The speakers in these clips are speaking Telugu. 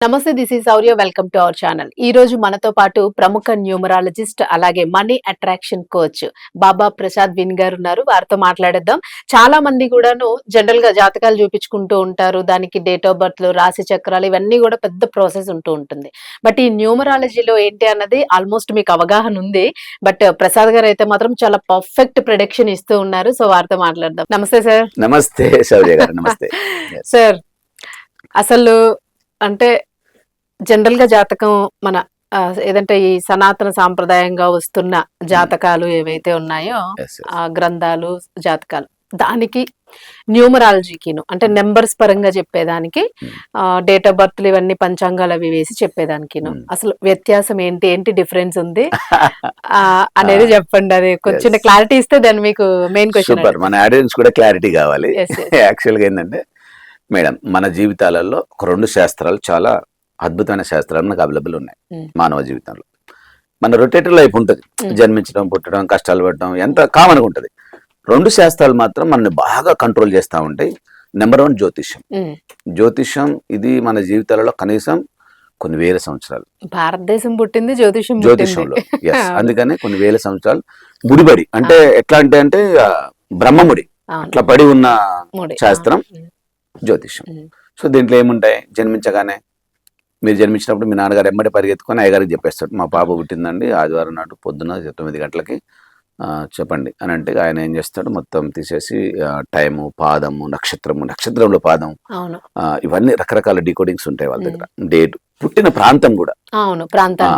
నమస్తే this is Sourya. Welcome to our channel. ఈ రోజు మనతో పాటు ప్రముఖ న్యూమరాలజిస్ట్ అలాగే money attraction coach Baba Prasad win గారు ఉన్నారు. వారితో మాట్లాడేద్దాం. చాలా మంది కూడాను జనరల్గా జాతకాలు చూపించుకుంటూ ఉంటారు. దానికి డేట్ ఆఫ్ బర్త్ రాశి చక్రాలు ఇవన్నీ కూడా పెద్ద ప్రాసెస్ ఉంటూ ఉంటుంది. బట్ ఈ న్యూమరాలజీలో ఏంటి అన్నది ఆల్మోస్ట్ మీకు అవగాహన ఉంది. బట్ ప్రసాద్ గారు అయితే మాత్రం చాలా పర్ఫెక్ట్ ప్రొడక్షన్ ఇస్తూ ఉన్నారు. సో వారితో మాట్లాడదాం. నమస్తే సార్ నమస్తే. సార్ అసలు అంటే జనరల్గా జాతకం మన ఏదంటే ఈ సనాతన సాంప్రదాయంగా వస్తున్న జాతకాలు ఏవైతే ఉన్నాయో. ఆ గ్రంథాలు జాతకాలు దానికి న్యూమరాలజీకిను అంటే నెంబర్స్ పరంగా చెప్పేదానికి. డేట్ ఆఫ్ బర్త్ ఇవన్నీ పంచాంగాలు అవి వేసి చెప్పేదానికిను. అసలు వ్యత్యాసం ఏంటి ఏంటి డిఫరెన్స్ ఉంది ఆ, అనేది చెప్పండి అది కొంచెం. క్లారిటీ ఇస్తే దాన్ని మీకు మెయిన్ క్వశ్చన్ మన ఆడియన్స్ కూడా క్లారిటీ కావాలి Yes, yes. యాక్చువల్గా ఏంటంటే మేడం మన జీవితాలలో ఒక రెండు శాస్త్రాలు చాలా అద్భుతమైన శాస్త్రాలు మనకు అవైలబుల్ ఉన్నాయి. మానవ జీవితంలో మన రొటేటివ్ లైఫ్ ఉంటుంది. జన్మించడం పుట్టడం కష్టాలు పడడం ఎంత కామన్గా ఉంటుంది రెండు శాస్త్రాలు మాత్రం మనల్ని బాగా కంట్రోల్ చేస్తూ ఉంటాయి నెంబర్ వన్ జ్యోతిష్యం జ్యోతిష్యం ఇది మన జీవితాలలో కనీసం కొన్ని వేల సంవత్సరాలు భారతదేశం పుట్టింది జ్యోతిషం జ్యోతిషంలో పుట్టింది. ఎస్ అవును. అందుకని కొన్ని వేల సంవత్సరాలు ముడిబడి అంటే ఎట్లా అంటే అంటే బ్రహ్మముడి. అట్లా పడి ఉన్న. శాస్త్రం. జ్యోతిష్యం. సో దీంట్లో ఏముంటాయి? జన్మించగానే మీరు జన్మించినప్పుడు మీ నాన్నగారు ఎమ్మడి పరిగెత్తుకొని అయ్యగారికి చెప్పేస్తాడు మా పాప పుట్టిందండి ఆదివారం నాడు పొద్దున తొమ్మిది గంటలకి ఆ, చెప్పండి. అని అంటే ఆయన ఏం చేస్తాడు? మొత్తం తీసేసి టైము పాదము నక్షత్రము నక్షత్రంలో పాదం ఇవన్నీ రకరకాల డీకోడింగ్స్ ఉంటాయి వాళ్ళ దగ్గర. డేట్ పుట్టిన ప్రాంతం కూడా. అవును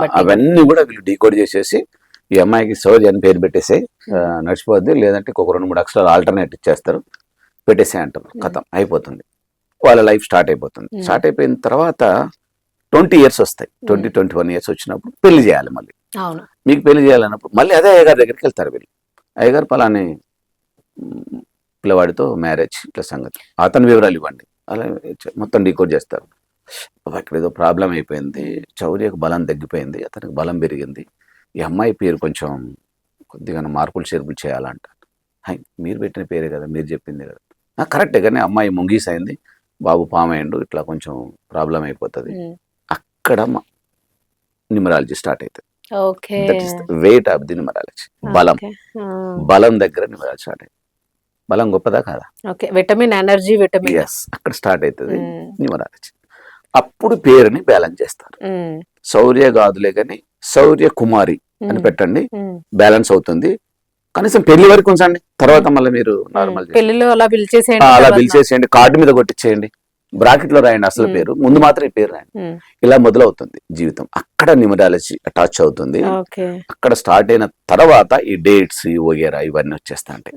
బట్టి. అవన్నీ కూడా వీళ్ళు డీకోడ్ చేసేసి ఈ అమ్మాయికి సౌర్య అని పేరు పెట్టేసి నడిచిపోద్ది. లేదంటే ఒక రెండు మూడు అక్షరాలు ఆల్టర్నేట్ ఇచ్చేస్తారు. పెట్టేసే అంటారు కథం అయిపోతుంది. వాళ్ళ లైఫ్ స్టార్ట్ అయిపోతుంది. స్టార్ట్ అయిపోయిన తర్వాత ట్వంటీ ఇయర్స్ వస్తాయి. ట్వంటీ ట్వంటీ వన్ ఇయర్స్ వచ్చినప్పుడు పెళ్ళి చేయాలి మళ్ళీ. మీకు పెళ్ళి చేయాలన్నప్పుడు మళ్ళీ అదే అయ్యగారి దగ్గరికి వెళ్తారు వీళ్ళు. అయ్యగారు పలాని పిల్లవాడితో మ్యారేజ్ ఇట్లా సంగతి అతని వివరాలు ఇవ్వండి. అలా మొత్తం డీకోడ్ చేస్తారు. అబ్బా, ఇక్కడ ఏదో ప్రాబ్లం అయిపోయింది. చౌర్యకు బలం తగ్గిపోయింది. అతనికి బలం పెరిగింది. ఈ అమ్మాయి పేరు కొంచెం కొద్దిగా మార్పులు చేర్పులు చేయాలంటారు హై మీరు పెట్టిన పేరే కదా మీరు చెప్పింది కదా. "ఆ, కరెక్టే కానీ అమ్మాయి ముంగీస్ అయింది బాబు పామయ్యండు ఇట్లా కొంచెం ప్రాబ్లం అయిపోతుంది. అక్కడ న్యూమరాలజీ స్టార్ట్ అవుతుంది వెయిట్ ఆఫ్ ది న్యూమరాలజీ బలం. బలం దగ్గర న్యూమరాలజీ స్టార్ట్ అవుతుంది బలం గొప్పదా కాదా? Okay. Vitamin energy vitamin S అక్కడ స్టార్ట్ అవుతుంది. న్యూమరాలజీ అప్పుడు పేరుని బ్యాలెన్స్ చేస్తారు. శౌర్య గాదులే కానీ శౌర్య కుమారి అని. పెట్టండి. బ్యాలెన్స్ అవుతుంది. కనీసం పెళ్ళి వరకు ఉంచండి. తర్వాత మళ్ళీ మీరు నార్మల్ పెళ్ళిలో అలా పిలిచేసేయండి అలా తర్వాత- బిల్ చేసేయండి. కార్డు మీద కొట్టించేయండి. బ్రాకెట్లో రాయండి అసలు. పేరు. ముందు మాత్రం ఈ పేరు రాయండి. ఇలా మొదలవుతుంది జీవితం. అక్కడ న్యూమరాలజీ అటాచ్ అవుతుంది. అక్కడ స్టార్ట్ అయిన తర్వాత ఈ డేట్స్ ఈ వగేరా ఇవన్నీ వచ్చేస్తా ఉంటాయి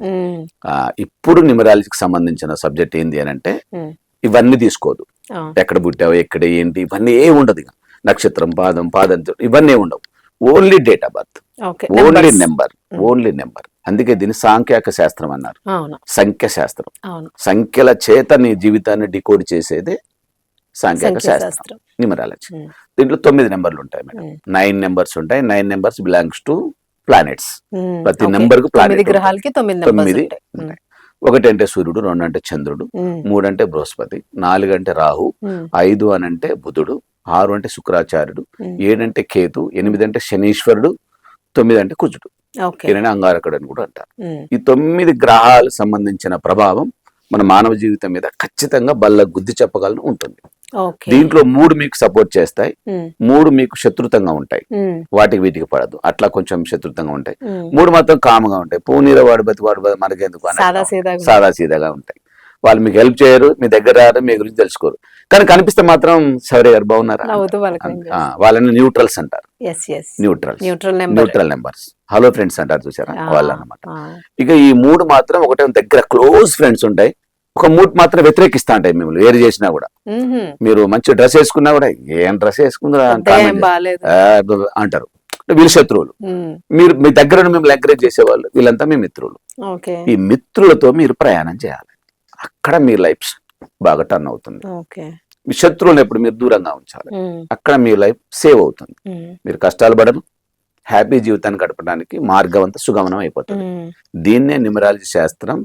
ఇప్పుడు న్యూమరాలజీకి సంబంధించిన సబ్జెక్ట్ ఏంది అని అంటే. ఇవన్నీ తీసుకోదు. ఎక్కడ పుట్టావు ఎక్కడ ఏంటి ఇవన్నీ ఏ ఉండదు నక్షత్రం పాదం పాదం ఇవన్నీ ఉండవు. Only date of birth only. Number. Only number అందుకే దీన్ని సాంఖ్యాక శాస్త్రం అన్నారు సంఖ్య శాస్త్రం సంఖ్యల చేత నీ జీవితాన్ని డికోడ్ చేసేదే సాంఖ్యాక సంఖ్యా శాస్త్రం న్యూమరాలజీ. దీంట్లో తొమ్మిది నెంబర్లు ఉంటాయి మేడం. నైన్ నెంబర్స్ ఉంటాయి nine numbers belongs to planets. ప్రతి. నెంబర్కు తొమ్మిది planet గ్రహాలకి తొమ్మిది. ఒకటి అంటే సూర్యుడు రెండు అంటే చంద్రుడు. మూడు అంటే బృహస్పతి నాలుగు అంటే రాహు. ఐదు అని అంటే బుధుడు ఆరు అంటే శుక్రాచార్యుడు. ఏడంటే కేతు ఎనిమిది అంటే శనీశ్వరుడు తొమ్మిది అంటే కుజుడు ఈయననే అంగారకుడు అని కూడా అంటారు. ఈ తొమ్మిది గ్రహాలకు సంబంధించిన ప్రభావం మన మానవ జీవితం మీద ఖచ్చితంగా బల్ల గుద్ది చెప్పగలను ఉంటుంది. దీంట్లో మూడు మీకు సపోర్ట్ చేస్తాయి. మూడు మీకు శత్రుతంగా ఉంటాయి. వాటికి వీటికి పడదు అట్లా కొంచెం శత్రుతంగా ఉంటాయి. మూడు మాత్రం కామగా ఉంటాయి. పూనీర వాడు బతి వాడు మనకెందుకు సాదా సీదాగా సాదా సీదాగా ఉంటాయి. వాళ్ళు మీకు హెల్ప్ చేయరు మీ దగ్గర రారు మీ గురించి తెలుసుకోరు. కానీ కనిపిస్తే మాత్రం శౌర్య గారు బాగున్నారా? వాళ్ళని న్యూట్రల్స్ అంటారు. Neutral number neutral numbers hello friends అంటారు చూసారా వాళ్ళు అన్నమాట ఆ. ఇక ఈ మూడు మాత్రం ఒకటే దగ్గర క్లోజ్ ఫ్రెండ్స్ ఉంటాయి. ఒక మూడు మాత్రం వ్యతిరేకిస్తా ఉంటాయి మిమ్మల్ని. ఏరు చేసినా కూడా. మీరు మంచి డ్రెస్ వేసుకున్నా కూడా ఏం డ్రెస్ వేసుకుందా అంటారు. వీళ్ళు శత్రువులు. మీరు మీ దగ్గర మిమ్మల్ని ఎంకరేజ్ చేసేవాళ్ళు వీళ్ళంతా మీ మిత్రులు. ఓకే. ఈ మిత్రులతో మీరు ప్రయాణం చేయాలి. అక్కడ మీ లైఫ్ బాగా టర్న్ అవుతుంది. ఓకే. మీ శత్రువులను ఎప్పుడు మీరు దూరంగా ఉంచాలి. అక్కడ మీ లైఫ్ సేవ్ అవుతుంది. మీరు కష్టాలు పడరు. హ్యాపీ జీవితాన్ని గడపడానికి మార్గం అంతా సుగమనం అయిపోతుంది. దీన్నే న్యూమరాలజీ శాస్త్రం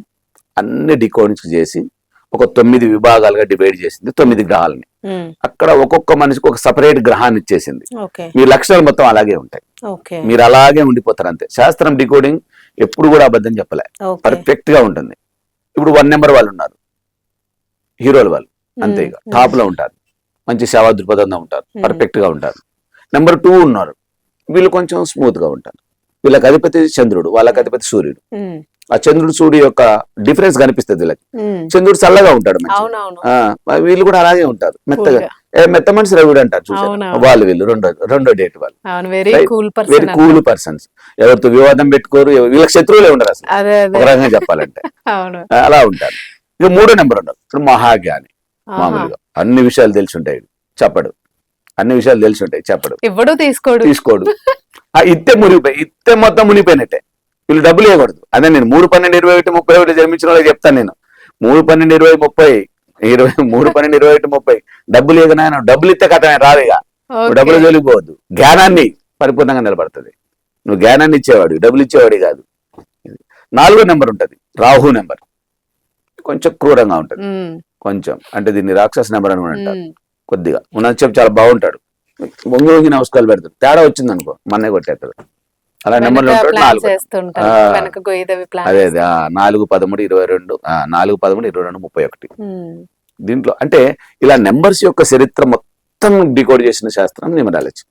అన్ని డికోడింగ్స్ చేసి ఒక తొమ్మిది విభాగాలుగా డివైడ్ చేసింది తొమ్మిది గ్రహాలని. అక్కడ ఒక్కొక్క మనిషికి ఒక సపరేట్ గ్రహాన్ని ఇచ్చేసింది. మీ లక్షణాలు మొత్తం అలాగే ఉంటాయి. మీరు అలాగే ఉండిపోతారు అంతే. శాస్త్రం డికోడింగ్ ఎప్పుడు కూడా అబద్ధం చెప్పలే. పర్ఫెక్ట్గా ఉంటుంది. ఇప్పుడు వన్ నెంబర్ వాళ్ళు ఉన్నారు. హీరోలు వాళ్ళు. అంతే ఇక. ఉమ్, టాప్లో ఉంటారు. మంచి సేవా దృక్పథంగా ఉంటారు. Hmm. పర్ఫెక్ట్గా ఉంటారు. నెంబర్ టూ ఉన్నారు. వీళ్ళు కొంచెం స్మూత్గా ఉంటారు. వీళ్ళకి అధిపతి చంద్రుడు వాళ్ళకి అధిపతి సూర్యుడు. ఉమ్, ఆ చంద్రుడు సూర్యుడు యొక్క డిఫరెన్స్ కనిపిస్తుంది వీళ్ళకి. చంద్రుడు చల్లగా ఉంటాడు వీళ్ళు కూడా అలాగే ఉంటారు. మెత్తగా. మెత్త మనిషి రవిడు అంటారు చూసారు. వాళ్ళు వీళ్ళు రెండో రెండో డేట్ వాళ్ళు. వెరీ. కూల్ పర్సన్స్ ఎవరితో వివాదం పెట్టుకోరు వీళ్ళకి శత్రువులే ఉండరు అసలు. ఒక రకంగా చెప్పాలంటే. అలా ఉంటారు. ఇక మూడో నెంబర్ ఉండదు ఇప్పుడు మహాజ్ఞాని. మామూలుగా. అన్ని విషయాలు తెలిసి ఉంటాయి చెప్పడు. అన్ని విషయాలు తెలిసి ఉంటాయి చెప్పడు. ఇవ్వడు తీసుకోడు. తీసుకోడు. ఆ ఇత్తే మునిగిపోయి ఇత్తే మొత్తం మునిగిపోయినట్టే. వీళ్ళు డబ్బులు ఇవ్వకూడదు. అదే నేను మూడు పన్నెండు ఇరవై ఒకటి ముప్పై ఒకటి జన్మించిన వాళ్ళకి చెప్తాను నేను. మూడు పన్నెండు ఇరవై ముప్పై ఇరవై మూడు పన్నెండు ఇరవై ఒకటి ముప్పై. డబ్బులు నాయన డబ్బులు ఇస్తే కథ రాదు ఇక. ఓకే. డబ్బులు జోలిపోవద్దు జ్ఞానాన్ని పరిపూర్ణంగా నిలబడుతుంది. నువ్వు జ్ఞానాన్ని ఇచ్చేవాడు డబ్బులు ఇచ్చేవాడి కాదు. నాలుగో నెంబర్ ఉంటది. రాహు నెంబర్. కొంచెం క్రూరంగా ఉంటది. కొంచెం. అంటే దీన్ని రాక్షస నెంబర్ అని అంటారు. కొద్దిగా. ఉన్నది చెప్పి చాలా బాగుంటాడు. వంగి నమస్కారాలు పెడతాడు. తేడా వచ్చింది అనుకో మన్నే కొట్టేస్తాడు అలా నెంబర్లు నాలుగు అదే అదే. నాలుగు పదమూడు ఇరవై రెండు నాలుగు పదమూడు ఇరవై రెండు ముప్పై ఒకటి. దీంట్లో అంటే ఇలా నెంబర్స్ యొక్క చరిత్ర మొత్తం డికోడ్ చేసిన శాస్త్రం న్యూమరాలజీ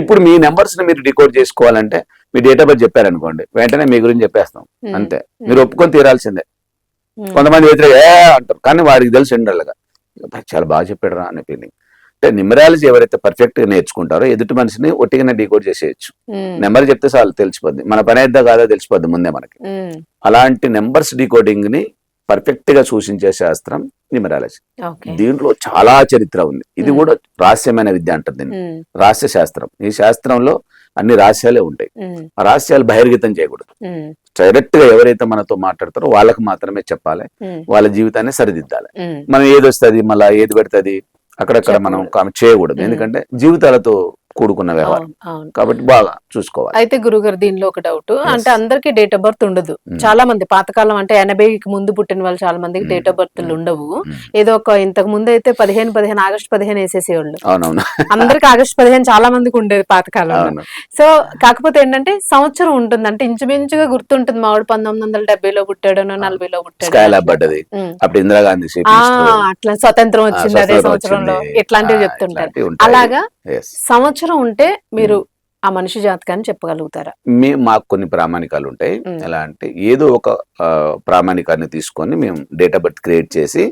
ఇప్పుడు మీ నెంబర్స్ని మీరు డికోడ్ చేసుకోవాలంటే మీ డేట్ ఆఫ్ బర్త్ చెప్పారనుకోండి వెంటనే మీ గురించి చెప్పేస్తాం. అంతే. మీరు ఒప్పుకొని తీరాల్సిందే. కొంతమంది వ్యతిరేక ఏ అంటారు. కానీ వాడికి తెలిసి అబ్బా, చాలా బాగా చెప్పాడు రా అనే ఫీలింగ్ అంటే న్యూమరాలజీ ఎవరైతే పర్ఫెక్ట్గా నేర్చుకుంటారో ఎదుటి మనిషిని ఒట్టిగానే డీకోడ్ చేసేయచ్చు. నెంబర్ చెప్తే చాలు తెలిసిపోద్ది. మన పని అయిద్దా కాదా తెలిసిపోద్ది ముందే మనకి. అలాంటి నెంబర్స్ డీకోడింగ్ని పర్ఫెక్ట్గా సూచించే శాస్త్రం న్యూమరాలజీ ఓకే. దీంట్లో చాలా చరిత్ర ఉంది. ఇది Hmm. కూడా రహస్యమైన విద్య అంటారు దీన్ని. రహస్య శాస్త్రం. ఈ శాస్త్రంలో అన్ని రహస్యాలే ఉంటాయి. ఆ రహస్యాలు బహిర్గతం చేయకూడదు. డైరెక్ట్గా ఎవరైతే మనతో మాట్లాడతారో వాళ్ళకి మాత్రమే చెప్పాలి. వాళ్ళ జీవితాన్ని సరిదిద్దాలి. మనం ఏది వస్తుంది మళ్ళా ఏది పెడుతుంది అక్కడక్కడ మనం చేయకూడదు. ఎందుకంటే జీవితాలతో కూడుకున్న వ్యవహారం కాబట్టి బాగా చూసుకోవాలి అయితే గురుగారు దీనిలో ఒక డౌట్ అంటే అందరికి డేట్ ఆఫ్ బర్త్ ఉండదు. చాలా మంది పాతకాలం అంటే ఎనభైకి ముందు పుట్టిన వాళ్ళు చాలా మందికి. Date of birth. ఉండవు. ఏదో ఒక ఇంతకు ముందు అయితే పదిహేను పదిహేను ఆగస్ట్ పదిహేను వేసేసేవాళ్ళు అవునవును అందరికి ఆగస్ట్ పదిహేను చాలా మందికి ఉండేది పాతకాలంలో అవును సో కాకపోతే ఏంటంటే సంవత్సరం ఉంటుంది అంటే ఇంచుమించుగా గుర్తుంటుంది మావాడు పంతొమ్మిది వందల డెబ్బైలో పుట్టాడనో నలభైలో పుట్టాడు. అప్పుడు ఇందిరాగాంధీ. అట్లా స్వతంత్రం వచ్చింది అదే సంవత్సరంలో. ఇట్లాంటివి చెప్తుంటారు. అలాగా Yes. సంవత్సరం ఉంటే మీరు ఆ మనిషి జాతకాన్ని చెప్పగలుగుతారా? మేము మాకు కొన్ని ప్రామాణికాలు ఉంటాయి. ఎలా అంటే ఏదో ఒక ప్రామాణికాన్ని తీసుకొని మేము డేట్ ఆఫ్ బర్త్ క్రియేట్ చేసి.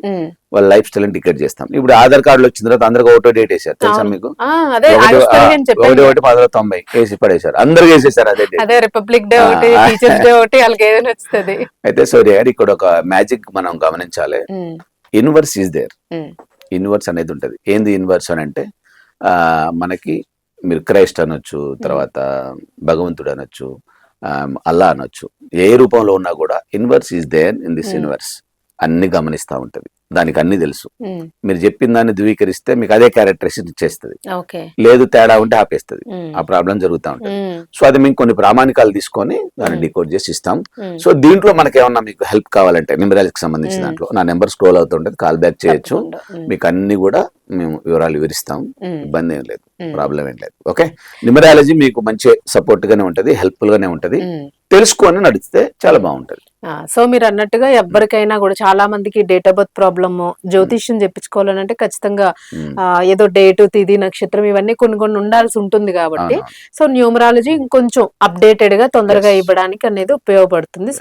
వాళ్ళ లైఫ్ స్టైల్ టికెట్ చేస్తాం. ఇప్పుడు ఆధార్ కార్డులు వచ్చిన తర్వాత అందరికి ఒకటో డేట్ వేసారు తెలుసా. మీకు? ఒకటి ఒకటి పదవ తొంభై వేసి పడేశారు. అందరు వేసేసారు అదే అదే రిపబ్లిక్ డే ఒకటి. టీచర్స్ డే ఒకటి వాళ్ళకి ఏదైనా వస్తుంది. అయితే సూర్య గారు ఇక్కడ ఒక మ్యాజిక్ మనం గమనించాలి. ఇన్వర్స్ ఈజ్ దేర్ ఇన్వర్స్ అనేది ఉంటది. ఏంది ఇన్వర్స్ అని అంటే మనకి మీరు క్రైస్ట్ అనొచ్చు తర్వాత భగవంతుడు అనొచ్చు ఆ, అల్లా అనొచ్చు. ఏ రూపంలో ఉన్నా కూడా inverse is there in this Hmm. Inverse అన్ని గమనిస్తా ఉంటది. దానికి అన్ని తెలుసు మీరు చెప్పిన దాన్ని ధృవీకరిస్తే మీకు అదే క్యారెక్టరిస్టిక్ ఇచ్చేస్తుంది. లేదు తేడా ఉంటే ఆపేస్తుంది. ఆ ప్రాబ్లం జరుగుతూ ఉంటుంది. సో అది మేము కొన్ని ప్రామాణికాలు తీసుకొని దాన్ని. డికోడ్ చేసి ఇస్తాం. సో దీంట్లో మనకి ఏమన్నా మీకు హెల్ప్ కావాలంటే న్యూమరాలజీకి సంబంధించిన. దాంట్లో నా నెంబర్ స్క్రోల్ అవుతుంటది కాల్ బ్యాక్ చేయొచ్చు. మీకు అన్ని కూడా మేము వివరాలు వివరిస్తాం. ఇబ్బంది ఏం లేదు. ప్రాబ్లం ఏం లేదు. ఓకే న్యూమరాలజీ మీకు మంచి సపోర్ట్ గానే ఉంటది హెల్ప్ఫుల్ గానే ఉంటది. తెలుసుకొని నడిస్తే చాలా బాగుంటది సో మీరు అన్నట్టుగా ఎవరికైనా కూడా చాలా మందికి డేట్ ఆఫ్ బర్త్ ప్రాబ్లమ్ జ్యోతిష్యం చెప్పించుకోవాలంటే ఖచ్చితంగా ఉమ్. ఆ, ఏదో డేటు తిది నక్షత్రం ఇవన్నీ కొన్ని కొన్ని ఉండాల్సి ఉంటుంది కాబట్టి. సో న్యూమరాలజీ ఇంకొంచెం అప్డేటెడ్గా తొందరగా. ఇవ్వడానికి అనేది ఉపయోగపడుతుంది సో